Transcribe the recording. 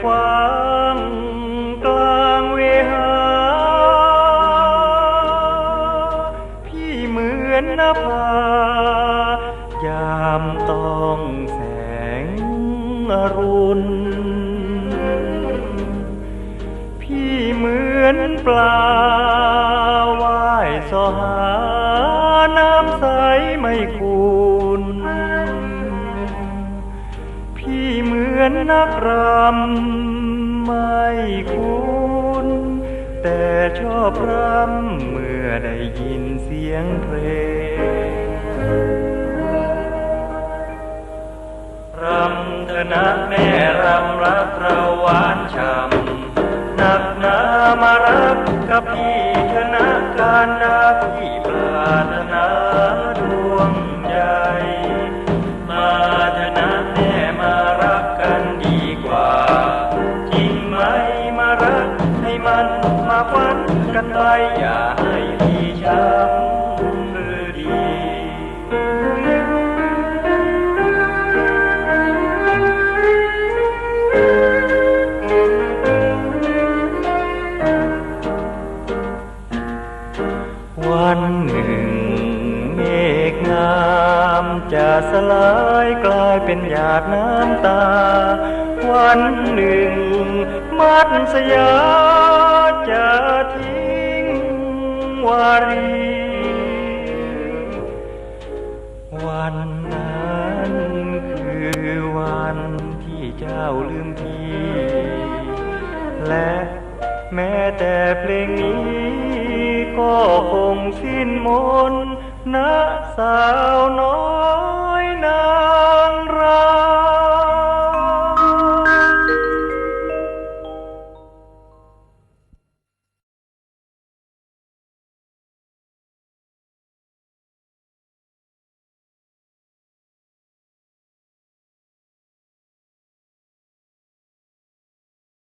ขวางกลางเวหา พี่เหมือนนภายามต้องแสงอรุณ พี่เหมือนปลาว่ายสหาน้ำใสไม่คุ มือนนักรำไม่คุ้น แต่ชอบรำเมื่อได้ยินเสียงเพลงรำเธอนะแม่รำรักเราหวานช่ำหนักหนามารักกับพี่เธอนะการดาพี่ปรารถนา มันมาฟันกันไปอย่าให้พี่ช้ำหรือดี วันหนึ่งเมฆงามจะสลายกลายเป็นหยาดน้ำตา วันหนึ่ง มัดสยาจะทิ้งวารี วันนั้นคือวันที่เจ้าลืมพี่ และแม้แต่เพลงนี้ก็คงสิ้นมนนะสาวน้อยนา